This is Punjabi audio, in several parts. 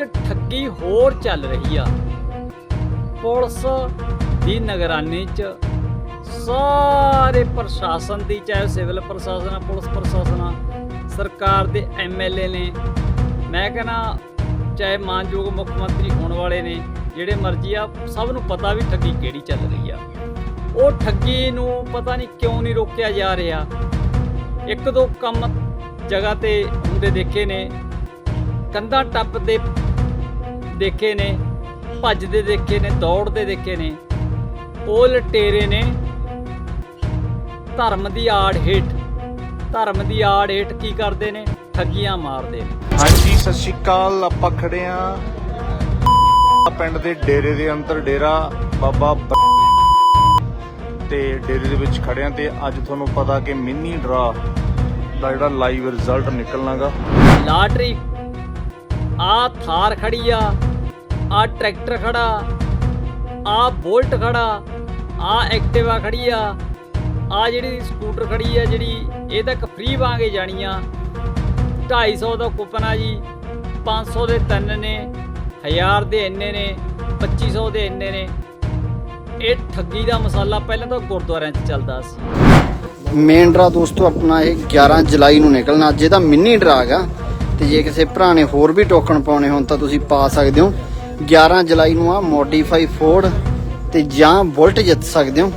ਇੱਕ ਠੱਗੀ ਹੋਰ ਚੱਲ ਰਹੀ ਆ। ਪੁਲਿਸ ਦੀ ਨਿਗਰਾਨੀ 'ਚ ਸਾਰੇ ਪ੍ਰਸ਼ਾਸਨ ਦੀ, ਚਾਹੇ ਸਿਵਲ ਪ੍ਰਸ਼ਾਸਨ ਆ, ਪੁਲਿਸ ਪ੍ਰਸ਼ਾਸਨ ਆ, ਸਰਕਾਰ ਦੇ ਐਮਐਲਏ ਨੇ। ਮੈਂ ਕਹਿੰਦਾ, ਚਾਹੇ ਮਾਨਯੋਗ ਮੁੱਖ ਮੰਤਰੀ ਹੋਣ ਵਾਲੇ ਨੇ, ਜਿਹੜੇ ਮਰਜ਼ੀ ਆ, ਸਭ ਨੂੰ ਪਤਾ ਵੀ ਠੱਗੀ ਕਿਹੜੀ ਚੱਲ ਰਹੀ ਆ। ਉਹ ਠੱਗੀ ਨੂੰ ਪਤਾ ਨਹੀਂ ਕਿਉਂ ਨਹੀਂ ਰੋਕਿਆ ਜਾ ਰਿਹਾ। ਇੱਕ ਦੋ ਕੰਮ ਜਗ੍ਹਾ ਤੇ ਹੁੰਦੇ ਦੇਖੇ ਨੇ। ਕੰਧਾਂ ਟੱਪਦੇ ਦੇਖੇ ਨੇ ਭੱਜਦੇ ਦੇਖੇ ਨੇ ਦੌੜਦੇ ਦੇਖੇ ਨੇ। ਉਹ ਲਟੇਰੇ ਨੇ ਧਰਮ ਦੀ ਆੜ ਹੇਠ। ਧਰਮ ਦੀ ਆੜ ਹੇਠ ਕੀ ਕਰਦੇ ਨੇ? ਠੱਗੀਆਂ ਮਾਰਦੇ ਨੇ। ਹਾਂਜੀ ਸਤਿ ਸ਼੍ਰੀ ਅਕਾਲ। ਆਪਾਂ ਖੜੇ ਆ ਪਿੰਡ ਦੇ ਡੇਰੇ ਦੇ ਅੰਦਰ ਡੇਰਾ ਬਾਬਾ ਤੇ ਡੇਰੇ ਦੇ ਵਿੱਚ ਖੜੇ ਆ ਤੇ ਅੱਜ ਤੁਹਾਨੂੰ ਪਤਾ ਕਿ ਮਿੰਨੀ ਡਰਾ ਦਾ ਜਿਹੜਾ ਲਾਈਵ ਰਿਜ਼ਲਟ ਨਿਕਲਣਾਗਾ। ਲਾਟਰੀ ਆ ਥਾਰ ਖੜੀ ਆ ਆ ਟਰੈਕਟਰ ਖੜਾ, ਆ ਬੋਲਟ ਖੜਾ, ਆ ਐਕਟਿਵਾ ਖੜੀ ਆ ਆ ਜਿਹੜੀ ਸਕੂਟਰ ਖੜੀ ਆ ਜਿਹੜੀ ਇਹ ਤਾਂ ਇੱਕ ਫ੍ਰੀ ਵਾਂਗੇ ਜਾਣੀ ਆ। 250 ਦਾ ਕੂਪਨ ਆ ਜੀ 500 ਦੇ ਤਿੰਨ ਨੇ 1000 ਦੇ ਇੰਨੇ ਨੇ 2500 ਦੇ ਇੰਨੇ ਨੇ। ਇਹ ਠੱਗੀ ਦਾ ਮਸਾਲਾ ਪਹਿਲਾਂ ਤਾਂ ਗੁਰਦੁਆਰਿਆਂ 'ਚ ਚੱਲਦਾ ਸੀ। ਮੇਨ ਡਰਾ ਦੋਸਤੋ, ਆਪਣਾ ਇਹ 11 ਜੁਲਾਈ ਨੂੰ ਨਿਕਲਣਾ, ਅੱਜ ਇਹਦਾ ਮਿੰਨੀ ਡਰਾ ਹੈਗਾ ਤੇ ਜੇ ਕਿਸੇ ਭਰਾ ਨੇ ਹੋਰ ਵੀ ਟੋਕਨ ਪਾਉਣੇ ਹੋਣ ਤਾਂ ਤੁਸੀਂ ਪਾ ਸਕਦੇ ਹੋ। 11 ਜੁਲਾਈ ਨੂੰ ਆ ਮੋਡੀਫਾਈ ਫੋਰਡ ਤੇ ਜਾਂ ਬੁਲਟ ਜਿੱਤ ਸਕਦੇ ਹੋ।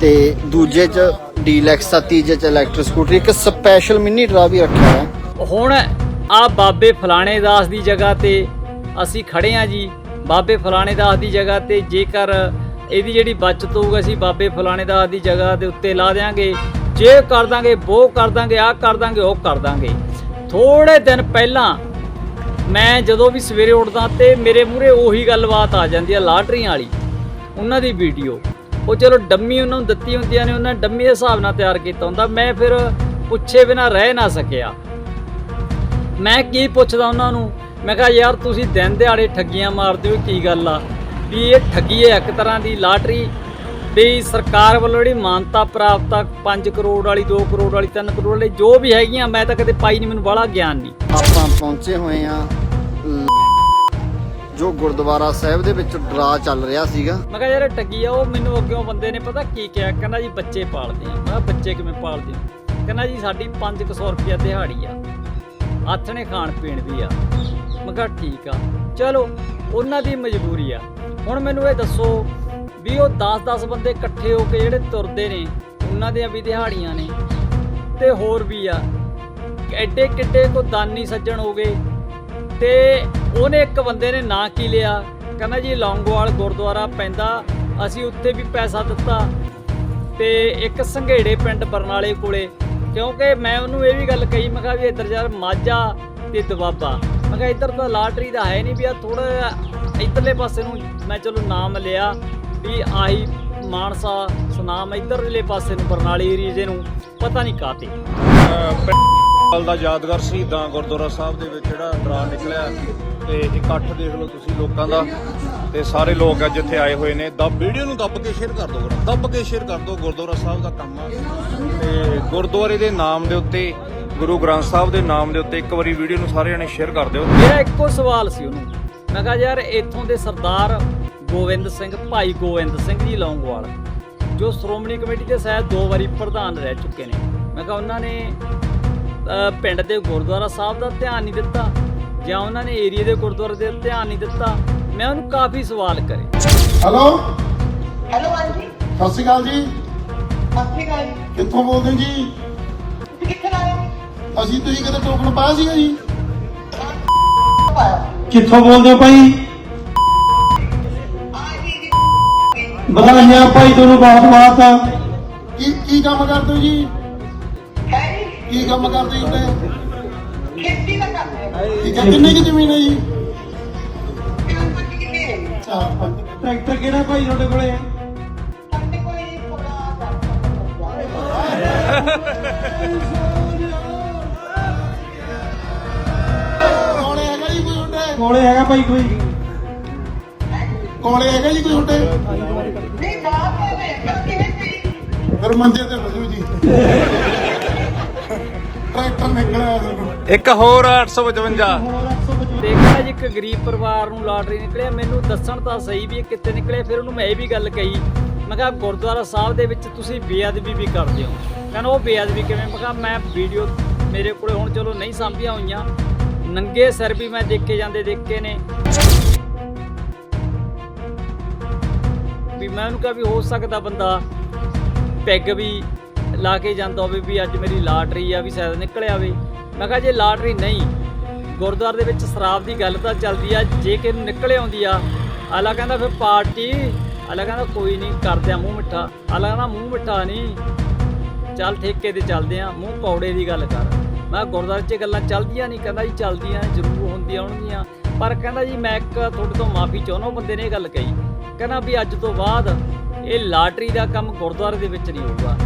ਤੇ ਦੂਜੇ ਚ ਡੀਲੈਕਸ ਦਾ ਤੀਜੇ ਚ ਇਲੈਕਟ੍ਰਿਕ ਸਕੂਟਰ ਇੱਕ ਸਪੈਸ਼ਲ ਮਿੰਨੀ ਡਰਾ ਵੀ ਰੱਖਿਆ ਹੈ ਹੁਣ ਆ ਬਾਬੇ ਫਲਾਣੇ ਦਾਸ ਦੀ ਜਗ੍ਹਾ ਤੇ ਅਸੀਂ ਖੜੇ ਆ ਜੀ। ਬਾਬੇ ਫਲਾਣੇ ਦਾਸ ਦੀ ਜਗ੍ਹਾ ਤੇ ਜੇਕਰ ਇਹਦੀ ਜਿਹੜੀ ਬਚਤ ਹੋਊਗਾ, ਅਸੀਂ ਬਾਬੇ ਫਲਾਣੇ ਦਾਸ ਦੀ ਜਗ੍ਹਾ ਦੇ ਉੱਤੇ ਲਾ ਦੇਾਂਗੇ ਜੇ ਕਰ ਦਾਂਗੇ ਉਹ ਕਰ ਦਾਂਗੇ ਆ ਕਰ ਦਾਂਗੇ, ਉਹ ਕਰ ਦਾਂਗੇ। ਥੋੜੇ ਦਿਨ ਪਹਿਲਾਂ ਮੈਂ ਜਦੋਂ ਵੀ ਸਵੇਰੇ ਉੱਠਦਾ ਤੇ ਮੇਰੇ ਮੂਹਰੇ ਉਹੀ ਗੱਲਬਾਤ ਆ ਜਾਂਦੀ ਆ ਲਾਟਰੀਆਂ ਵਾਲੀ, ਉਹਨਾਂ ਦੀ ਵੀਡੀਓ। ਉਹ ਚਲੋ ਡੰਮੀ ਉਹਨਾਂ ਨੂੰ ਦਿੱਤੀ ਹੁੰਦੀਆਂ ਨੇ, ਉਹਨਾਂ ਡੰਮੀ ਦੇ ਹਿਸਾਬ ਨਾਲ ਤਿਆਰ ਕੀਤਾ ਹੁੰਦਾ, ਮੈਂ ਫਿਰ ਪੁੱਛੇ ਬਿਨਾ ਰਹਿ ਨਾ ਸਕਿਆ। ਮੈਂ ਕੀ ਪੁੱਛਦਾ ਉਹਨਾਂ ਨੂੰ? ਮੈਂ ਕਿਹਾ, ਯਾਰ ਤੁਸੀਂ ਦਿਨ ਦਿਹਾੜੇ ਠੱਗੀਆਂ ਮਾਰਦੇ ਹੋ, ਕੀ ਗੱਲ ਆ? ਵੀ ਇਹ ਠੱਗੀ ਹੈ ਇੱਕ ਤਰ੍ਹਾਂ ਦੀ ਲਾਟਰੀ ਵੀ ਸਰਕਾਰ ਵੱਲੋਂ ਜਿਹੜੀ ਮਾਨਤਾ ਪ੍ਰਾਪਤ ਆ 5 ਕਰੋੜ ਵਾਲੀ 2 ਕਰੋੜ ਵਾਲੀ 3 ਕਰੋੜ ਵਾਲੀ ਜੋ ਵੀ ਹੈਗੀਆਂ ਮੈਂ ਤਾਂ ਕਦੇ ਪਾਈ ਨਹੀਂ ਮੈਨੂੰ ਬੜਾ ਗਿਆਨ ਨਹੀਂ ਆਪਾਂ ਪਹੁੰਚੇ ਹੋਏ ਆ ਜੋ ਗੁਰਦੁਆਰਾ ਸਾਹਿਬ ਦੇ ਵਿੱਚ ਡਰਾ ਚੱਲ ਰਿਹਾ ਸੀਗਾ। ਮੈਂ ਕਿਹਾ ਯਾਰ ਠੱਗੀ ਆ ਉਹ ਮੈਨੂੰ ਅੱਗਿਓਂ ਬੰਦੇ ਨੇ ਪਤਾ ਕੀ ਕਿਹਾ ਕਹਿੰਦਾ ਜੀ ਬੱਚੇ ਪਾਲਦੇ ਆ। ਮੈਂ ਕਿਹਾ ਬੱਚੇ ਕਿਵੇਂ ਪਾਲਦੇ ਹੋ ਕਹਿੰਦਾ ਜੀ ਸਾਡੀ 500 ਰੁਪਿਆ ਦਿਹਾੜੀ ਆ। ਆਥਣੇ ਖਾਣ ਪੀਣ ਦੀ ਆ। ਮੈਂ ਕਿਹਾ ਠੀਕ ਆ। ਚਲੋ ਉਹਨਾਂ ਦੀ ਮਜਬੂਰੀ ਆ। ਹੁਣ ਮੈਨੂੰ ਇਹ ਦੱਸੋ ਵੀ ਉਹ 10-10 ਬੰਦੇ ਇਕੱਠੇ ਹੋ ਕੇ ਜਿਹੜੇ ਤੁਰਦੇ ਨੇ, ਉਹਨਾਂ ਦੀਆਂ ਵੀ ਦਿਹਾੜੀਆਂ ਨੇ। ਤੇ ਹੋਰ ਵੀ ਆ। ਐਡੇ ਕਿੱਡੇ ਕੋ ਦਾਨੀ ਸੱਜਣ ਹੋ ਗਏ। ਤੇ ਉਹਨੇ ਇੱਕ ਬੰਦੇ ਨੇ ਨਾਂ ਕੀ ਲਿਆ? ਕਹਿੰਦਾ ਜੀ, ਲੌਂਗੋਵਾਲ ਗੁਰਦੁਆਰਾ ਪੈਂਦਾ। ਅਸੀਂ ਉੱਥੇ ਵੀ ਪੈਸਾ ਦਿੱਤਾ। ਤੇ ਇੱਕ ਸੰਘੇੜੇ ਪਿੰਡ ਬਰਨਾਲੇ ਕੋਲੇ। ਕਿਉਂਕਿ ਮੈਂ ਉਹਨੂੰ ਇਹ ਵੀ ਗੱਲ ਕਹੀ, ਮੈਂ ਕਿਹਾ ਵੀ ਇੱਧਰ ਯਾਰ ਮਾਝਾ ਤੇ ਦਵਾਬਾ। ਮੈਂ ਕਿਹਾ ਇੱਧਰ ਤਾਂ ਲਾਟਰੀ ਦਾ ਹੈ ਨਹੀਂ ਵੀ ਆ ਥੋੜਾ ਇੱਧਰਲੇ ਪਾਸੇ ਨੂੰ ਮੈਂ ਚਲੋ ਨਾਮ ਲਿਆ। ਵੀ ਆਹੀ ਮਾਨਸਾ ਸੁਨਾਮ ਇੱਧਰਲੇ ਪਾਸੇ ਨੂੰ ਬਰਨਾਲੇ ਏਰੀਏ ਨੂੰ ਪਤਾ ਨਹੀਂ ਕਾਤੇ ਪਿੰਡ ਦਾ ਯਾਦਗਾਰ ਸ਼ਹੀਦਾਂ ਗੁਰਦੁਆਰਾ ਸਾਹਿਬ ਦੇ ਵਿੱਚ ਜਿਹੜਾ ਡਰਾ ਨਿਕਲਿਆ ਤੇ ਇਕੱਠ ਦੇਖ ਲਓ ਤੁਸੀਂ ਲੋਕਾਂ ਦਾ ਤੇ ਸਾਰੇ ਲੋਕ ਅੱਜ ਇੱਥੇ ਆਏ ਹੋਏ ਨੇ। ਦੱਬ ਵੀਡੀਓ ਨੂੰ ਦੱਬ ਕੇ ਸ਼ੇਅਰ ਕਰ ਦਿਓ ਦੱਬ ਕੇ ਸ਼ੇਅਰ ਕਰ ਦਿਓ ਗੁਰਦੁਆਰਾ ਸਾਹਿਬ ਦਾ ਕੰਮ ਆ। ਤੇ ਗੁਰਦੁਆਰੇ ਦੇ ਨਾਮ ਦੇ ਉੱਤੇ ਗੁਰੂ ਗ੍ਰੰਥ ਸਾਹਿਬ ਦੇ ਨਾਮ ਦੇ ਉੱਤੇ ਇੱਕ ਵਾਰੀ ਵੀਡੀਓ ਨੂੰ ਸਾਰੇ ਜਣੇ ਸ਼ੇਅਰ ਕਰ ਦਿਓ। ਮੇਰਾ ਇੱਕੋ ਸਵਾਲ ਸੀ ਉਹਨੂੰ। ਮੈਂ ਕਿਹਾ ਯਾਰ ਇੱਥੋਂ ਦੇ ਸਰਦਾਰ ਗੋਬਿੰਦ ਸਿੰਘ ਭਾਈ ਗੋਬਿੰਦ ਸਿੰਘ ਜੀ ਲੌਂਗੋਵਾਲ ਜੋ ਸ਼੍ਰੋਮਣੀ ਕਮੇਟੀ ਦੇ ਸ਼ਾਇਦ ਦੋ ਵਾਰੀ ਪ੍ਰਧਾਨ ਰਹਿ ਚੁੱਕੇ ਨੇ। ਮੈਂ ਕਿਹਾ ਉਹਨਾਂ ਨੇ ਪਿੰਡ ਦੇ ਗੁਰਦੁਆਰਾ ਸਾਹਿਬ ਦਾ ਧਿਆਨ ਨਹੀਂ ਦਿੱਤਾ ਜਾਂ ਉਹਨਾਂ ਨੇ ਏਰੀਆ ਦੇ ਗੁਰਦੁਆਰੇ ਦੇ ਧਿਆਨ ਨਹੀਂ ਦਿੱਤਾ ਮੈਂ ਉਹਨੂੰ ਕਾਫੀ ਸਵਾਲ ਕਰੇ। ਹੈਲੋ ਹੈਲੋ ਹਾਂਜੀ। ਸਤਿ ਸ਼੍ਰੀ ਅਕਾਲ ਜੀ। ਸਤਿ ਸ਼੍ਰੀ ਅਕਾਲ ਜੀ। ਕਿੱਥੋਂ ਬੋਲਦੇ ਜੀ? ਤੁਸੀਂ ਕਿੱਥੇ ਆਏ ਅਸੀਂ ਤੁਸੀਂ ਕਦੇ ਟੋਕਨ ਪਾਇਆ ਸੀਗਾ ਜੀ? ਕਿੱਥੋਂ ਬੋਲਦੇ ਹੋ ਭਾਈ? ਵਧਾਈਆਂ ਭਾਈ ਤੁਹਾਨੂੰ ਬਹੁਤ ਬਹੁਤ ਕੀ ਕੀ ਕੰਮ ਕਰਦੇ ਹੋ ਜੀ? ਹੈ ਕੀ ਕੰਮ ਕਰਦੇ ਜੀ? ਤੇ ਖੇਤੀ ਦਾ ਕਰਦੇ ਹਾਂ ਠੀਕ ਹੈ ਕਿੰਨੀ ਕੀ ਜ਼ਮੀਨ ਹੈ ਜੀ? ਹੈ? ਚਾਰ ਪੰਜ ਟਰੈਕਟਰ ਕਿਹੜਾ ਭਾਈ ਤੁਹਾਡੇ ਕੋਲੇ? ਸਾਡੇ ਕੋਲ ਹੈਗਾ ਜੀ ਕੋਈ ਹੁੰਡੇ ਕੋਲੇ ਹੈਗਾ ਭਾਈ ਕੋਈ। ਕੋਲੇ ਹੈਗਾ ਜੀ ਕੋਈ ਹੁੰਡੇ ਨਹੀਂ ਬਾਤ ਹੈ ਬਸ ਕਿਵੇਂ ਸੀ? ਫਿਰ ਮੰਜੇ ਤੇ ਬਜੂ ਜੀ। ਟਰੈਕਟਰ ਨਿਕਲਿਆ ਇੱਕ ਹੋਰ 855 ਹੋਰ 855 ਤੇ ਕਹਿੰਦਾ ਜੀ ਇੱਕ ਗਰੀਬ ਪਰਿਵਾਰ ਨੂੰ ਲਾਟਰੀ ਨਿਕਲਿਆ। ਮੈਨੂੰ ਦੱਸਣ ਤਾਂ ਸਹੀ ਵੀ ਇਹ ਕਿੱਥੇ ਨਿਕਲਿਆ ਫਿਰ ਉਹਨੂੰ ਮੈਂ ਇਹ ਵੀ ਗੱਲ ਕਹੀ। ਮੈਂ ਕਿਹਾ ਗੁਰਦੁਆਰਾ ਸਾਹਿਬ ਦੇ ਵਿੱਚ ਤੁਸੀਂ ਬੇਅਦਬੀ ਵੀ ਕਰਦੇ ਹੋ। ਕਹਿੰਦਾ ਉਹ ਬੇਅਦਬੀ ਕਿਵੇਂ? ਮੈਂ ਕਿਹਾ ਮੈਂ ਵੀਡੀਓ ਮੇਰੇ ਕੋਲੇ ਹੁਣ ਚਲੋ ਨਹੀਂ ਸਾਂਭੀਆਂ ਹੋਈਆਂ। ਨੰਗੇ ਸਿਰ ਵੀ ਮੈਂ ਦੇਖੇ ਜਾਂਦੇ ਦੇਖੇ ਨੇ। ਵੀ ਮੈਂ ਉਹਨੂੰ ਕਿਹਾ ਵੀ ਹੋ ਸਕਦਾ ਬੰਦਾ ਪੈਗ ਵੀ ਲਾ ਕੇ ਜਾਂਦਾ ਹੋਵੇ ਵੀ ਅੱਜ ਮੇਰੀ ਲਾਟਰੀ ਆ ਵੀ ਸ਼ਾਇਦ ਨਿਕਲਿਆ ਆਵੇ। ਮੈਂ ਕਿਹਾ ਜੇ ਲਾਟਰੀ ਨਹੀਂ, ਗੁਰਦੁਆਰੇ ਦੇ ਵਿੱਚ ਸ਼ਰਾਬ ਦੀ ਗੱਲ ਤਾਂ ਚੱਲਦੀ ਆ, ਜੇ ਕਿ ਨਿਕਲ ਆਉਂਦੀ ਆ ਆਲਾ ਕਹਿੰਦਾ ਫਿਰ ਪਾਰਟੀ ਆਲਾ ਕਹਿੰਦਾ ਕੋਈ ਨਹੀਂ ਕਰਦੇ ਆ ਮੂੰਹ ਮਿੱਠਾ ਆਲਾ ਕਹਿੰਦਾ ਮੂੰਹ ਮਿੱਠਾ ਨਹੀਂ। ਚੱਲ ਠੇਕੇ ਤੇ ਚੱਲਦੇ ਆ, ਮੂੰਹ ਕੌੜੇ ਦੀ ਗੱਲ ਕਰ। ਮੈਂ ਕਿਹਾ ਗੁਰਦੁਆਰੇ 'ਚ ਗੱਲਾਂ ਚੱਲਦੀਆਂ ਨਹੀਂ, ਕਹਿੰਦਾ ਜੀ ਚੱਲਦੀਆਂ, ਜ਼ਰੂਰ ਹੁੰਦੀਆਂ ਹੋਣਗੀਆਂ। ਪਰ ਕਹਿੰਦਾ ਜੀ ਮੈਂ ਇੱਕ ਤੁਹਾਡੇ ਤੋਂ ਮਾਫੀ ਚਾਹੁੰਦਾ, ਉਹ ਬੰਦੇ ਨੇ ਇਹ ਗੱਲ ਕਹੀ। ਕਹਿੰਦਾ ਵੀ ਅੱਜ ਤੋਂ ਬਾਅਦ ਇਹ ਲਾਟਰੀ ਦਾ ਕੰਮ ਗੁਰਦੁਆਰੇ ਦੇ ਵਿੱਚ ਨਹੀਂ ਹੋਊਗਾ।